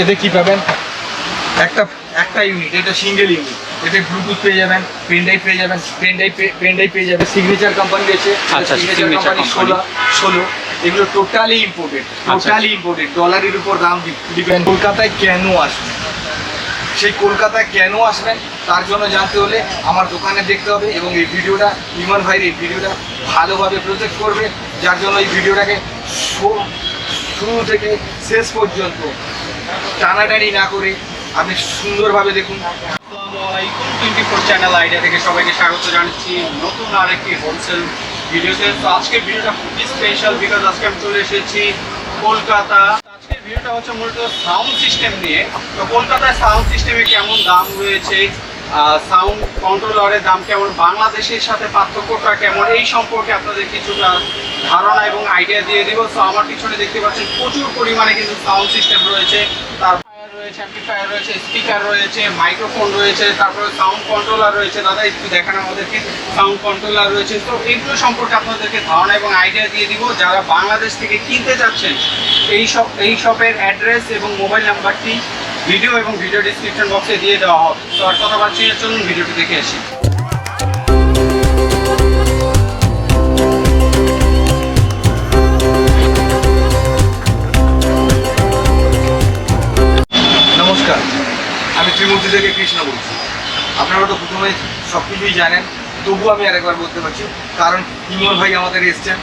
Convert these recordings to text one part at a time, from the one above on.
এতে কি পাবেন? একটা একটা ইউনিট এটা সিঙ্গেল ইউনিট এতে ব্লুটুথ পেয়ে যাবেন পেন ড্রাইভ পেয়ে যাবেন পেন ড্রাইভ পেন ড্রাইভ পেয়ে যাবেন। সিগনেচার কোম্পানি রয়েছে। আচ্ছা, সিগনেচার signature কোম্পানি company। ষোলো ষোলো। এগুলো টোটালি ইম্পোর্টেড আচ্ছা। টোটালি ইম্পোর্টেড ডলারের উপর দাম ডিপেন্ড কলকাতায় কেন আসবে সেই কলকাতায় কেন আসবেন? তার জন্য জানতে হলে আমার দোকানে দেখতে হবে এবং এই ভিডিওটা ইমান ভাইয়ের এই ভিডিওটা ভালোভাবে প্রজেক্ট করবে যার জন্য এই ভিডিওটাকে শুরু থেকে শেষ পর্যন্ত টানাটানি না করে আপনি সুন্দরভাবে দেখুন। টোয়েন্টি ফোর চ্যানেল আইডিয়া থেকে সবাইকে স্বাগত জানাচ্ছি। নতুন আরেকটি হোলসেল ভিডিওতে তো। আজকের ভিডিওটা খুবই স্পেশাল বিকজ আজকে আমি চলে এসেছি কলকাতা। আজকের ভিডিওটা হচ্ছে মূলত সাউন্ড সিস্টেম নিয়ে। তো কলকাতায় সাউন্ড সিস্টেমে কেমন দাম রয়েছে? সাউন্ড কন্ট্রোলারের দাম কেমন? বাংলাদেশের সাথে পার্থক্যটা কেমন? এই সম্পর্কে আপনাদের কিছুটা ধারণা এবং আইডিয়া দিয়ে দিব। তো আমার পিছনে দেখতে পাচ্ছেন প্রচুর পরিমাণে কিন্তু সাউন্ড সিস্টেম রয়েছে। রয়েছে অ্যাম্পিফায়ার রয়েছে স্পিকার রয়েছে মাইক্রোফোন রয়েছে, তারপরে সাউন্ড কন্ট্রোলার রয়েছে। দাদা, একটু দেখান আমাদেরকে সাউন্ড কন্ট্রোলার রয়েছে। তো এগুলো সম্পর্কে আপনাদেরকে ধারণা এবং আইডিয়া দিয়ে দিব। যারা বাংলাদেশ থেকে কিনতে যাচ্ছেন, এই সব এই শপের অ্যাড্রেস এবং মোবাইল নাম্বারটি ভিডিও এবং ভিডিও ডিসক্রিপশন বক্সে দিয়ে দেওয়া হবে। তো আর কথা পাচ্ছি চলুন ভিডিওটি দেখে আসি। আমি ত্রিমূর্তি থেকে কৃষ্ণ বলছি। আপনারা তো প্রথমে সব কিছুই জানেন তবুও আমি আরেকবার বলতে পারছি কারণ ইমন ভাই আমাদের এসছেন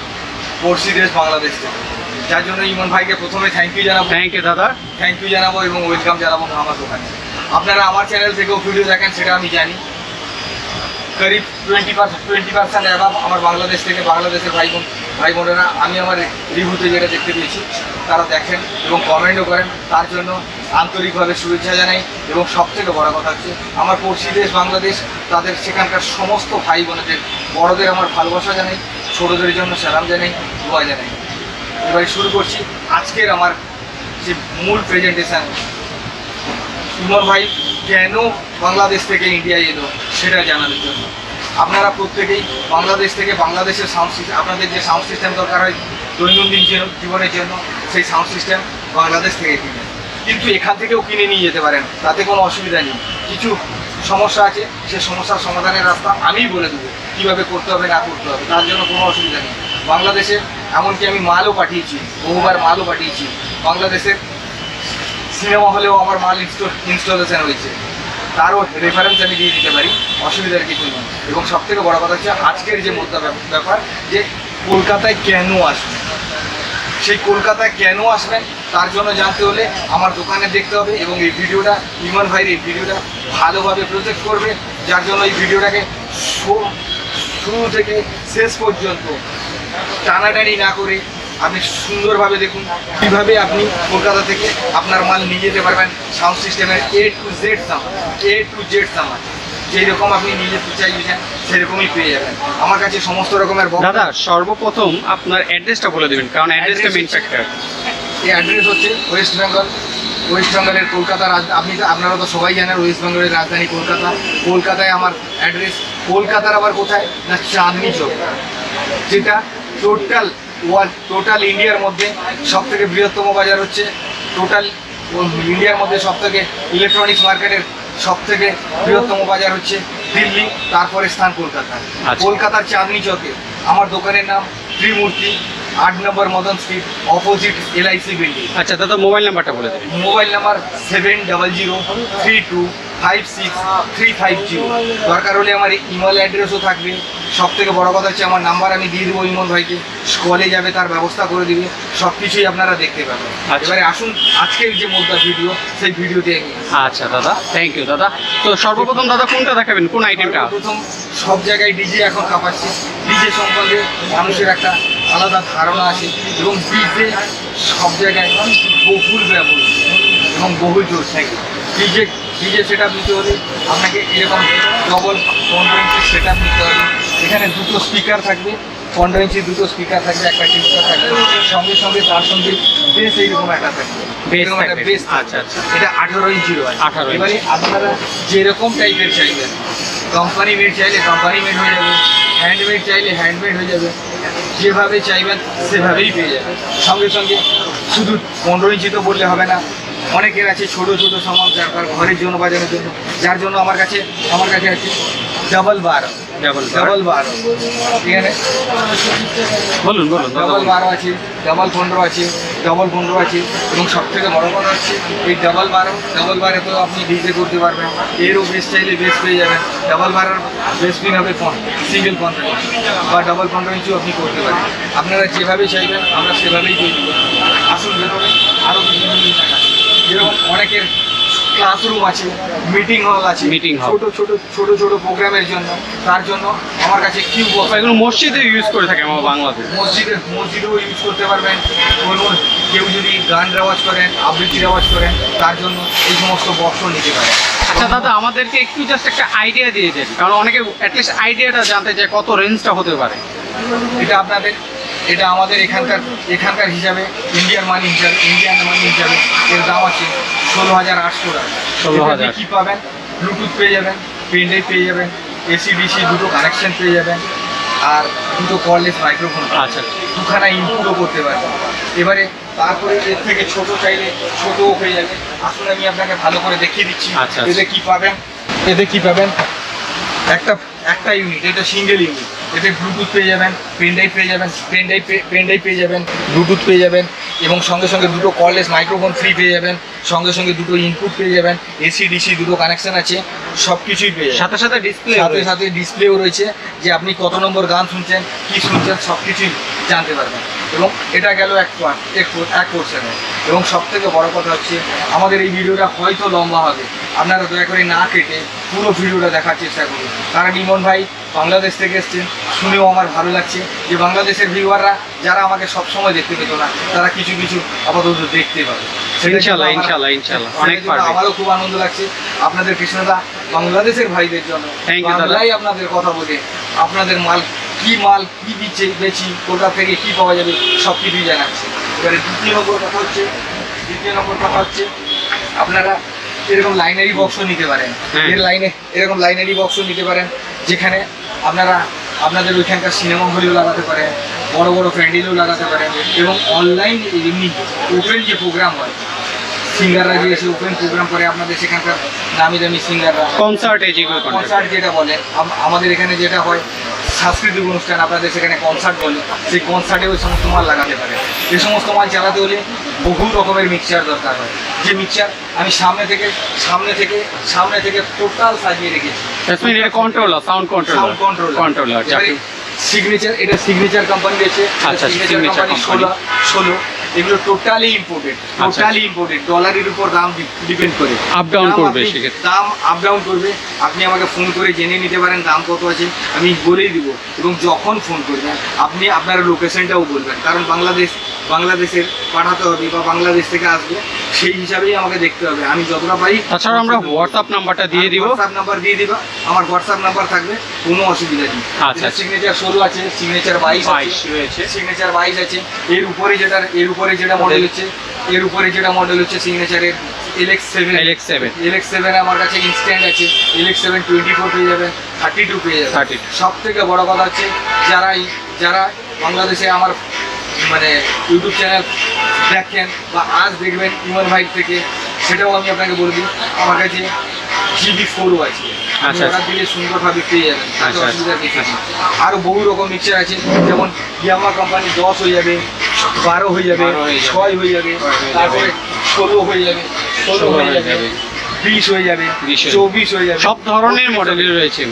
পড়শি দেশ বাংলাদেশ থেকে। যার জন্য ইমন ভাইকে প্রথমে থ্যাংক ইউ জানাব। থ্যাংক ইউ দাদা। থ্যাংক ইউ জানাব এবং ওয়েলকাম জানাব আমার দোকানে। আপনারা আমার চ্যানেল থেকেও ভিডিও দেখেন সেটা আমি জানি। করিব টোয়েন্টি পার্সেন্ট টোয়েন্টি পার্সেন্ট অ্যাভাব আমার বাংলাদেশ থেকে বাংলাদেশের ভাই বোন ভাই বোনেরা। আমি আমার রিভিউতে যেটা দেখতে পেয়েছি। তারা দেখেন এবং কমেন্টও করেন। তার জন্য আন্তরিকভাবে শুভেচ্ছা জানাই। এবং সব থেকে বড় কথা হচ্ছে, আমার পড়শি দেশ বাংলাদেশ, তাদের সেখানকার সমস্ত ভাই বোনেদের, বড়দের আমার ভালোবাসা জানাই, ছোটদের জন্য সালাম জানাই, দোয়া জানাই। এবারে শুরু করছি আজকের আমার যে মূল প্রেজেন্টেশন সুমন ভাই, কেন বাংলাদেশ থেকে ইন্ডিয়ায় এলো সেটা জানানোর জন্য। আপনারা প্রত্যেকেই বাংলাদেশ থেকে বাংলাদেশের সাউন্ড সিস্টেম আপনাদের যে সাউন্ড সিস্টেম দরকার হয় দৈনন্দিন জীবন- জীবনের জন্য, সেই সাউন্ড সিস্টেম বাংলাদেশ থেকে কিনে কিন্তু এখান থেকেও কিনে নিয়ে যেতে পারেন। তাতে কোনো অসুবিধা নেই। কিছু সমস্যা আছে, সে সমস্যার সমাধানের রাস্তা আমিই বলে দেবো। কীভাবে করতে হবে, না করতে হবে, তার জন্য কোনো অসুবিধা নেই। বাংলাদেশে এমনকি আমি মালও পাঠিয়েছি, বহুবার মালও পাঠিয়েছি। বাংলাদেশের সিনেমা হলেও আমার মাল ইনস্টলেশন হয়েছে। তারও রেফারেন্স আমি দিয়ে দিতে পারি, অসুবিধার কিছু নেই। এবং সব থেকে বড় কথা হচ্ছে, আজকের যে মুদ্রা ব্যাপার, যে কলকাতায় কেন আসবেন সেই কলকাতায় কেন আসবেন? তার জন্য জানতে হলে আমার দোকানে দেখতে হবে এবং এই ভিডিওটা ইমন ভাইয়ের এই ভিডিওটা ভালোভাবে প্রজেক্ট করবে যার জন্য এই ভিডিওটাকে শুরু থেকে শেষ পর্যন্ত টানাটানি না করে আপনি সুন্দরভাবে দেখুন কীভাবে আপনি কলকাতা থেকে আপনার মাল নিয়ে যেতে পারবেন সাউন্ড সিস্টেমের এ টু জেড সামান এ টু জেড সামান যেই রকম আপনি যেতে চাইছেন সেরকমই পেয়ে যাবেন। আমার কাছে সমস্ত রকমের দাদা সর্বপ্রথম আপনার অ্যাড্রেসটা বলে দেবেন কারণ অ্যাড্রেসটা Address ফ্যাক্টর এই অ্যাড্রেস হচ্ছে ওয়েস্ট বেঙ্গল ওয়েস্ট বেঙ্গলের কলকাতা রাজ- আপনি আপনারা তো সবাই জানেন ওয়েস্ট বেঙ্গলের রাজধানী কলকাতা। কলকাতায় আমার অ্যাড্রেস কলকাতার আবার কোথায়? না চাঁদনি চৌক যেটা টোটাল ওয়ার্ল্ড টোটাল ইন্ডিয়ার মধ্যে সব থেকে বৃহত্তম বাজার হচ্ছে টোটাল ইন্ডিয়ার মধ্যে সব থেকে ইলেকট্রনিক্স মার্কেটের সব থেকে বৃহত্তম বাজার হচ্ছে দিল্লি তারপরে স্থান কলকাতা। আচ্ছা। কলকাতার চাঁদনি চকে আমার দোকানের নাম ত্রিমূর্তি। আট নম্বর Madan street opposite LIC building আচ্ছা দাদা মোবাইল নাম্বারটা বলে দেবেন mobile number seven double zero three two five six three five zero দরকার হলে আমার ইমেল অ্যাড্রেসও থাকবে। সব থেকে বড় কথা হচ্ছে আমার নাম্বার আমি দিয়ে দেবো ইমন ভাইকে। কলে যাবে তার ব্যবস্থা করে দিবে। সব কিছুই আপনারা দেখতে পাবেন। আচ্ছা। এবারে আসুন আজকের যে মোদ্দা ভিডিও সেই ভিডিওতে আচ্ছা দাদা থ্যাংক ইউ দাদা। তো সর্বপ্রথম দাদা কোনটা দেখাবেন? কোন আইটেমটা প্রথম সব জায়গায় ডিজে এখন কাঁপাচ্ছে। ডিজে সম্বন্ধে মানুষের একটা আলাদা ধারণা আছে এবং ডিজে সব জায়গায় বহুল ব্যবহৃত এবং বহুল জোর থাকে। ডিজে ডিজে সেট আপ নিতে হলে আপনাকে এরকম ডবল পনেরো ইঞ্চি সেট আপ নিতে হবে। এখানে দুটো স্পিকার থাকবে পনেরো ইঞ্চি দুটো স্পিকার থাকবে একটা টিউটার থাকবে সঙ্গে সঙ্গে তার সঙ্গে বেশ এইরকম একটা থাকবে। এরকম একটা বেশ আচ্ছা, আচ্ছা। এটা আঠেরো ইঞ্চি রয়েছে 18 ইঞ্চি। এবারে আপনারা যেরকম টাইপের চাইবেন। কোম্পানি মেড চাইলে কোম্পানি মেড হয়ে যাবে হ্যান্ডমেড চাইলে হ্যান্ডমেড হয়ে যাবে। যেভাবে চাইবেন সেভাবেই পেয়ে যাবেন। সঙ্গে সঙ্গে শুধু পনেরো ইঞ্চি তো বললে হবে না অনেকের আছে ছোট ছোট সামান যার ঘরের জন্য বাজানোর জন্য। যার জন্য আমার কাছে আমার কাছে আছে double bar double double bar আছে? বলুন বলুন ডাবল। বারো আছে ডাবল পনেরো আছে ডাবল পনেরো আছে এবং সব থেকে বড় কথা হচ্ছে এই ডাবল বারো ডাবল বারে তো আপনি ডিজে করতে পারবেন। এরও বেস চাইলে বেস পেয়ে যাবেন। ডাবল বারের বেস পিন হবে ফোন সিঙ্গেল পনেরো ইঞ্চি বা ডাবল পনেরো ইঞ্চিও আপনি করতে পারেন। আপনারা যেভাবে চাইবেন আমরা সেভাবেই তৈরি করি আসুন ভেতরে আরও বিভিন্ন যেরকম অনেকের ক্লাসরুম আছে মিটিং হল আছে Meeting hall। ছোট ছোট ছোট ছোট প্রোগ্রামের জন্য। তার জন্য আমার কাছে কিউ বক্স এগুলো মসজিদে ইউজ করে থাকে আমার বাংলাদেশ মসজিদে মসজিদেও ইউজ করতে পারবেন। কোনো কেউ যদি গান রেওয়াজ করেন আবৃত্তি রেওয়াজ করেন তার জন্য এই সমস্ত বক্সও নিতে পারেন। আচ্ছা দাদা আমাদেরকে একটু জাস্ট একটা আইডিয়া দিয়ে দেন। কারণ অনেকে অ্যাটলিস্ট আইডিয়াটা জানতে চায় কত রেঞ্জটা হতে পারে। এটা আপনাদের এটা আমাদের এখানকার এখানকার হিসাবে ইন্ডিয়ান মানি হিসাবে ইন্ডিয়ান মানি হিসাবে এর দাম আছে ষোলো হাজার আটশো টাকা। 16,000 এতে কী পাবেন? ব্লুটুথ পেয়ে যাবেন পেনড্রাইভ পেয়ে যাবেন এসি ডিসি দুটো কানেকশন পেয়ে যাবেন আর দুটো কললেস মাইক্রোফোন আচ্ছা। দুখানা ইনপুটও করতে পারবেন। এবারে তারপরে এর থেকে ছোট চাইলে ছোটও হয়ে যাবে। আসলে আমি আপনাকে ভালো করে দেখিয়ে দিচ্ছি আচ্ছা, এতে কি পাবেন? এতে কি পাবেন? একটা একটা ইউনিট এটা সিঙ্গেল ইউনিট এতে ব্লুটুথ পেয়ে যাবেন পেনড্রাইভ পেয়ে যাবেন পেনড্রাইভ পেনড্রাইভ পেয়ে যাবেন ব্লুটুথ পেয়ে যাবেন এবং সঙ্গে সঙ্গে দুটো কললেস মাইক্রোফোন ফ্রি পেয়ে যাবেন সঙ্গে সঙ্গে দুটো ইনপুট পেয়ে যাবেন এসি ডিসি দুটো কানেকশন আছে সব কিছুই পেয়ে যাবেন। সাথে সাথে ডিসপ্লে সাথে সাথে ডিসপ্লেও রয়েছে যে আপনি কত নম্বর গান শুনছেন কি শুনছেন সব কিছুই জানতে পারবেন। এবং এটা গেল এক এক পোর্শনে এবং সব থেকে বড় কথা হচ্ছে আমাদের এই ভিডিওটা হয়তো লম্বা হবে। আপনারা দয়া করে না কেটে পুরো ভিডিওটা দেখার চেষ্টা করুন। কারণ ইমন ভাই বাংলাদেশ থেকে এসছেন শুনেও আমার ভালো লাগছে যে বাংলাদেশের ভিউয়াররা যারা আমাকে সবসময় দেখতে পেতো না তারা কিছু কিছু আপাতত দেখতে পাবে। ইনশাল্লাহ ইনশাল্লাহ ইনশাল্লাহ। অনেক আমারও খুব আনন্দ লাগছে। আপনাদের কৃষ্ণদা বাংলাদেশের ভাইদের জন্য। বাংলায় আপনাদের কথা বলে আপনাদের মাল কি মাল কি দিচ্ছে বেচি কোথা থেকে কি পাওয়া যাবে সব কিছুই জানাচ্ছে। এবারে দ্বিতীয় নম্বর কথা হচ্ছে দ্বিতীয় নম্বর কথা হচ্ছে আপনারা এরকম লাইনারি বক্সও নিতে পারেন। এর লাইনে এরকম লাইনারি বক্সও নিতে পারেন যেখানে আপনারা আপনাদের ওইখানকার সিনেমা হলেও লাগাতে পারেন বড় বড় প্যান্ডেলও লাগাতে পারেন এবং অনলাইন এমনি ওপেন যে প্রোগ্রাম হয় সিঙ্গাররা যে এসে ওপেন প্রোগ্রাম করে আপনাদের সেখানকার দামি দামি সিঙ্গাররা। কনসার্টে যেগুলো কনসার্ট যেটা বলে আমাদের এখানে যেটা হয় সাংস্কৃতিক অনুষ্ঠান আপনাদের সেখানে কনসার্ট বলে সেই কনসার্টে ওই সমস্ত মাল লাগাতে পারে। এই সমস্ত মাল চালাতে হলে বহু রকমের মিক্সচার দরকার হয়। যে মিক্সচার আমি সামনে থেকে সামনে থেকে সামনে থেকে টোটাল সাজিয়ে রেখেছি। Controller sound controller sound control controller যাকে সিগনেচার এটা সিগনেচার কোম্পানি রয়েছে। আচ্ছা, সিগনেচার কোম্পানি ষোলো ষোলো। এগুলো টোটালি ইম্পোর্টেড। টোটালি ইম্পোর্টেড ডলারের উপর দাম ডিপেন্ড করে। আপ ডাউন করবে দাম আপ ডাউন করবে। আপনি আমাকে ফোন করে জেনে নিতে পারেন দাম কত আছে। আমি বলেই দিব। এবং যখন ফোন করবেন আপনি আপনার লোকেশনটাও বলবেন। কারণ বাংলাদেশ বাংলাদেশের পাঠাতে হবে বা বাংলাদেশ থেকে আসবে। সেই হিসাবেই আমাকে দেখতে হবে। আমি যতটা পারি তাছাড়া আমরা হোয়াটসঅ্যাপ নাম্বারটা দিয়ে দিব। হোয়াটসঅ্যাপ নাম্বার দিয়ে দিবা। আমার হোয়াটসঅ্যাপ নাম্বার থাকবে কোনো অসুবিধা নেই। আচ্ছা। সিগনেচার ষোলো আছে সিগনেচার বাইশ বাইশ রয়েছে। সিগনেচার বাইশ আছে। এর উপরে যেটা এর উপরে যেটা মডেল হচ্ছে এর উপরে যেটা মডেল হচ্ছে সিগনেচারের LX seven LX seven LX seven আমার কাছে ইনস্ট্যান্ট আছে। এলএক্স সেভেন টোয়েন্টি ফোর পেয়ে যাবেন থার্টি টু পেয়ে যাবেন 32 সব থেকে বড় কথা হচ্ছে যারা এই- যারা বাংলাদেশে আমার মানে ইউটিউব চ্যানেল দেখেন বা আজ দেখবেন ইমন ভাই থেকে সেটাও আমি আপনাকে বলে দিই। আমার কাছে জিবি ফোরও আছে। আচ্ছা, অর্ডার দিলে সুন্দরভাবে পেয়ে যাবেন তাতে আচ্ছা, অসুবিধা কিছু আরও বহু রকম মিক্সচার আছে যেমন ইয়ামা কোম্পানি দশ হয়ে যাবে বারো হয়ে যাবে 12 যাবে, ছয় হয়ে যাবে তারপরে ষোলো হয়ে যাবে ষোলো হয়ে যাবে বিশ হয়ে যাবে 20 যাবে। চব্বিশ হয়ে যাবে। সব ধরনের মডেলই রয়েছে।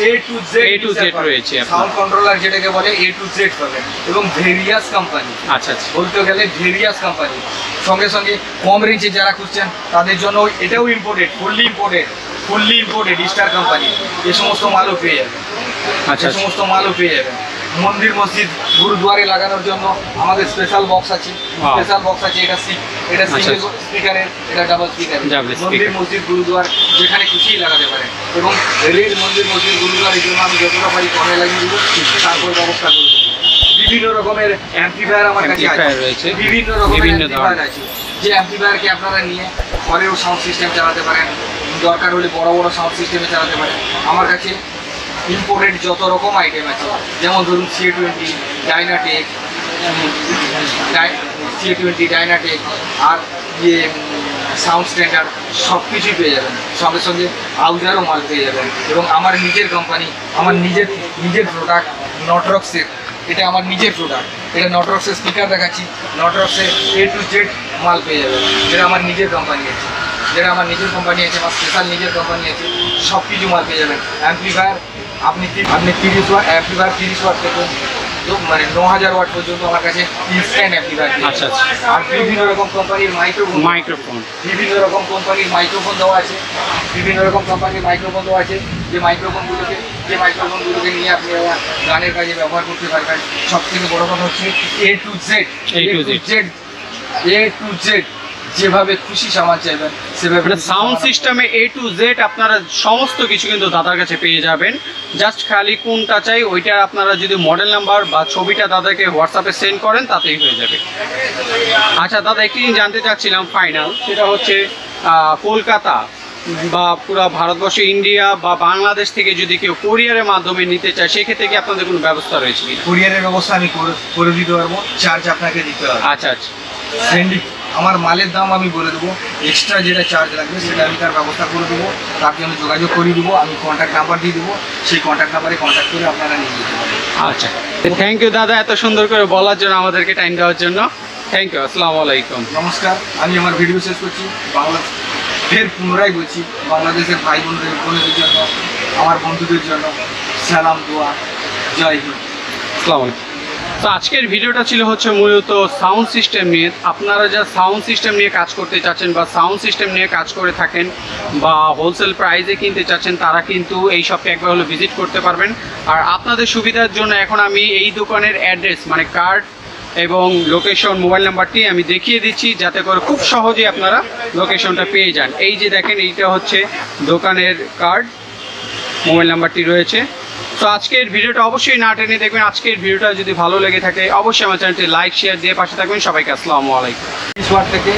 A to Z A to Z রয়েছে সাউন্ড কন্ট্রোলার যেটাকে বলে এ টু জেড পাবেন এবং ভেরিয়াস কোম্পানি আচ্ছা আচ্ছা। বলতে গেলে ভেরিয়াস কোম্পানি সঙ্গে সঙ্গে কম রেঞ্জে যারা খুঁজছেন তাদের জন্য এটাও imported fully imported fully imported star company এ সমস্ত মালও পেয়ে যাবেন। আচ্ছা এই সমস্ত মালও পেয়ে যাবেন। মন্দির মসজিদ গুরুদুয়ারে লাগানোর জন্য আমাদের স্পেশাল বক্স আছে। স্পেশাল বক্স আছে এটা সি এটা আচ্ছা, সিঙ্গেল আচ্ছা। স্পিকারের এটা ডাবল speaker। মন্দির মসজিদ গুরুদুয়ার যেখানে খুশিই লাগাতে পারেন এবং রেড মন্দির মসজিদ গুরুদুয়ার এই জন্য আমি যতটা পারি কমে লাগিয়ে দিব তারপর ব্যবস্থা করব। বিভিন্ন রকমের অ্যাম্পিফায়ার আমার কাছে আছে। বিভিন্ন রকমের বিভিন্ন অ্যাম্পিফায়ার। আছে। যে অ্যাম্পিফায়ারকে আপনারা নিয়ে ঘরেও সাউন্ড সিস্টেম চালাতে পারেন। দরকার হলে বড় বড় সাউন্ড সিস্টেমে চালাতে পারেন। আমার কাছে ইম্পোর্টেড যত রকম আইটেম আছে, যেমন ধরুন C twenty dynatech C twenty dynatech আর ইয়ে সাউন্ড স্ট্যান্ডার্ড সব কিছুই পেয়ে যাবেন। সঙ্গে সঙ্গে আউজারও মাল পেয়ে যাবেন। এবং আমার নিজের কোম্পানি আমার নিজের নিজের প্রোডাক্ট নটরক্সের এটা আমার নিজের প্রোডাক্ট এটা নটরক্সের স্পিকার দেখাচ্ছি নটরক্সের এ টু জেড মাল পেয়ে যাবেন। যেটা আমার নিজের কোম্পানি আছে। যেটা আমার নিজের কোম্পানি আছে, আমার স্পেশাল নিজের কোম্পানি আছে সব কিছু মাল পেয়ে যাবেন। অ্যাম্পলিফায়ার আপনি আপনি তিরিশ ওয়াট অ্যাম্পলিফায়ার তিরিশ ওয়াট থেকে মানে ন হাজার ওয়াট পর্যন্ত আমার কাছে ইনস্ট্যান্ট অ্যাম্পলিফায়ার আচ্ছা, আচ্ছা। আর বিভিন্ন রকম কোম্পানির মাইক্রোফোন মাইক্রোফোন বিভিন্ন রকম কোম্পানির মাইক্রোফোন দেওয়া আছে। বিভিন্ন রকম কোম্পানির মাইক্রোফোন দেওয়া আছে। যে মাইক্রোফোনগুলোকে যে মাইক্রোফোনগুলোকে নিয়ে আপনি গানের কাজে ব্যবহার করতে পারবেন। সব থেকে বড় কথা হচ্ছে A to Z A Z। Z A to Z যেভাবে খুশি সামান চাইবেন সেভাবে মানে সাউন্ড সিস্টেমে এ টু জেড আপনারা সমস্ত কিছু কিন্তু দাদার কাছে পেয়ে যাবেন। জাস্ট খালি কোনটা চাই ওইটা আপনারা যদি মডেল নাম্বার বা ছবিটা দাদাকে হোয়াটসঅ্যাপে সেন্ড করেন তাতেই হয়ে যাবে। আচ্ছা দাদা একটি জিনিস জানতে চাচ্ছিলাম ফাইনাল সেটা হচ্ছে কলকাতা বা পুরো ভারতবর্ষ ইন্ডিয়া বা বাংলাদেশ থেকে যদি কেউ কোরিয়ারের মাধ্যমে নিতে চায় সেক্ষেত্রে কি আপনাদের কোনো ব্যবস্থা রয়েছে কুরিয়ারের ব্যবস্থা আমি করে করে দিতে পারব চার্জ আপনাকে দিতে হবে। আচ্ছা আচ্ছা। আমার মালের দাম আমি বলে দেবো এক্সট্রা যেটা চার্জ লাগবে সেটা আমি তার ব্যবস্থা করে দেবো তার জন্য যোগাযোগ করিয়ে দেবো আমি কন্ট্যাক্ট নাম্বার দিয়ে দেবো সেই কন্ট্যাক্ট নাম্বারে কন্ট্যাক্ট করে আপনারা নিয়ে যেতে পারেন আচ্ছা। থ্যাংক ইউ দাদা এত সুন্দর করে বলার জন্য আমাদেরকে টাইম দেওয়ার জন্য। থ্যাংক ইউ আসসালামু আলাইকুম। নমস্কার আমি আমার ভিডিও শেষ করছি। বাংলা ফের পুনরায় বলছি বাংলাদেশের ভাই বোনদের বোনদের জন্য আমার বন্ধুদের জন্য সালাম দোয়া জয় হিন্দ। আসসালামু আলাইকুম। তো আজকের ভিডিওটা ছিল হচ্ছে মূলত সাউন্ড সিস্টেম নিয়ে। আপনারা যা সাউন্ড সিস্টেম নিয়ে কাজ করতে চাচ্ছেন বা সাউন্ড সিস্টেম নিয়ে কাজ করে থাকেন বা হোলসেল প্রাইসে কিনতে চাচ্ছেন, তারা কিন্তু এই শপে একবার হলো ভিজিট করতে পারবেন। আর আপনাদের সুবিধার জন্য এখন আমি এই দোকানের অ্যাড্রেস মানে কার্ড এবং লোকেশন, মোবাইল নাম্বারটি আমি দেখিয়ে দিচ্ছি, যাতে করে খুব সহজে আপনারা লোকেশনটা পেয়ে যান। এই যে দেখেন, এইটা হচ্ছে দোকানের কার্ড, মোবাইল নাম্বারটি রয়েছে। তো আজকের ভিডিওটা অবশ্যই না টেনে দেখবেন। আজকের ভিডিওটা যদি ভালো লেগে থাকে, অবশ্যই আমার চ্যানেলটি লাইক শেয়ার দিয়ে পাশে থাকবেন। সবাইকে আসসালামু আলাইকুম। থেকে